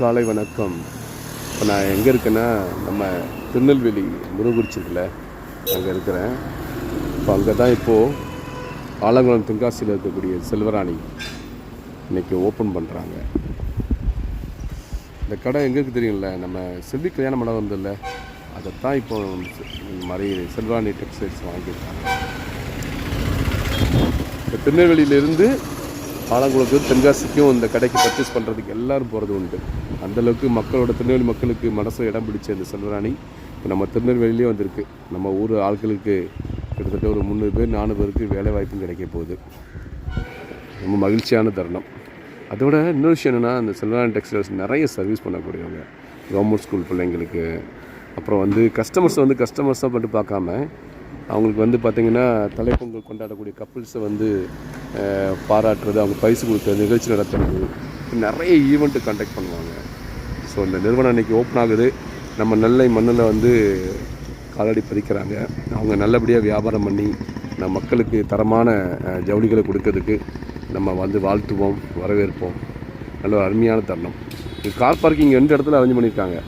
காலை வணக்கம். இப்போ நான் எங்கே இருக்கேன்னா நம்ம திருநெல்வேலி முருகுறிச்சிருக்குல்ல அங்கே இருக்கிறேன். இப்போ அங்கே தான் இப்போது ஆலங்குளம் தென்காசியில் இருக்கக்கூடிய செல்வராணி இன்னைக்கு ஓப்பன் பண்ணுறாங்க இந்த கடை எங்கே இருக்குது தெரியும்ல நம்ம செல்வி கல்யாண மண்டபம் வந்ததில்ல அதைத்தான் இப்போ இந்த மாதிரி செல்வராணி டெக்ஸ்டைல்ஸ் வாங்கியிருக்காங்க. இப்போ திருநெல்வேலியிலேருந்து ஆலங்குளத்துக்கு தென்காசிக்கும் இந்த கடைக்கு பர்ச்சேஸ் பண்ணுறதுக்கு எல்லோரும் போகிறது உண்டு. அந்தளவுக்கு மக்களோட திருநெல்வேலி மக்களுக்கு மனசு இடம் பிடிச்ச இந்த செல்வராணி இப்போ நம்ம திருநெல்வேலியிலே வந்திருக்கு. நம்ம ஊர் ஆட்களுக்கு கிட்டத்தட்ட ஒரு முந்நூறு பேர் நானூறு பேருக்கு வேலை வாய்ப்பும் கிடைக்க போகுது. ரொம்ப மகிழ்ச்சியான தருணம். அதோட இன்னொரு விஷயம் என்னென்னா அந்த செல்வராணி டெக்ஸ்டைல்ஸ் நிறைய சர்வீஸ் பண்ணக்கூடியவங்க. கவர்மெண்ட் ஸ்கூல் பிள்ளைங்களுக்கு அப்புறம் வந்து கஸ்டமர்ஸை வந்து கஸ்டமர்ஸாக மட்டும் பார்க்காம அவங்களுக்கு வந்து பார்த்திங்கன்னா தலைப்பொங்கல் கொண்டாடக்கூடிய கப்புள்ஸை வந்து பாராட்டுறது அவங்க பரிசு கொடுக்குறது நிகழ்ச்சி நடத்துறது நிறைய ஈவெண்ட்டு கண்டக்ட் பண்ணுவாங்க. ஸோ இந்த நிறுவனம் இன்றைக்கி ஓப்பன் ஆகுது. நம்ம நெல்லை மண்ணில் வந்து காலடி பதிக்கிறாங்க. அவங்க நல்லபடியாக வியாபாரம் பண்ணி நம்ம மக்களுக்கு தரமான ஜவுளிகளை கொடுக்கறதுக்கு நம்ம வந்து வாழ்த்துவோம் வரவேற்போம். நல்ல ஒரு அருமையான தருணம். கார் பார்க்கிங் ரெண்டு இடத்துல அரேஞ்ச் பண்ணியிருக்காங்க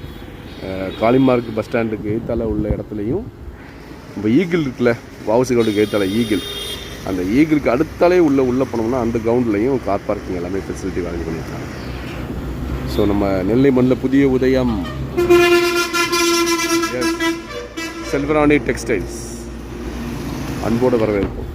காளிமார்க் பஸ் ஸ்டாண்டுக்கு தலை உள்ள இடத்துலையும் இப்போ ஈகிள் இருக்குல்ல வவுசி கவுண்டுக்கு ஏற்றால ஈகிள். அந்த ஈகிளுக்கு அடுத்தாலே உள்ளே உள்ளே போனோம்னா அந்த கிரவுண்ட்லேயும் கார் பார்க்கிங் எல்லாமே ஃபெசிலிட்டி அரேஞ்ச் பண்ணியிருக்காங்க. ஸோ நம்ம நெல்லை மண்ணில் புதிய உதயம். செல்வராணி டெக்ஸ்டைல்ஸ் அன்போடு வரவேற்போம்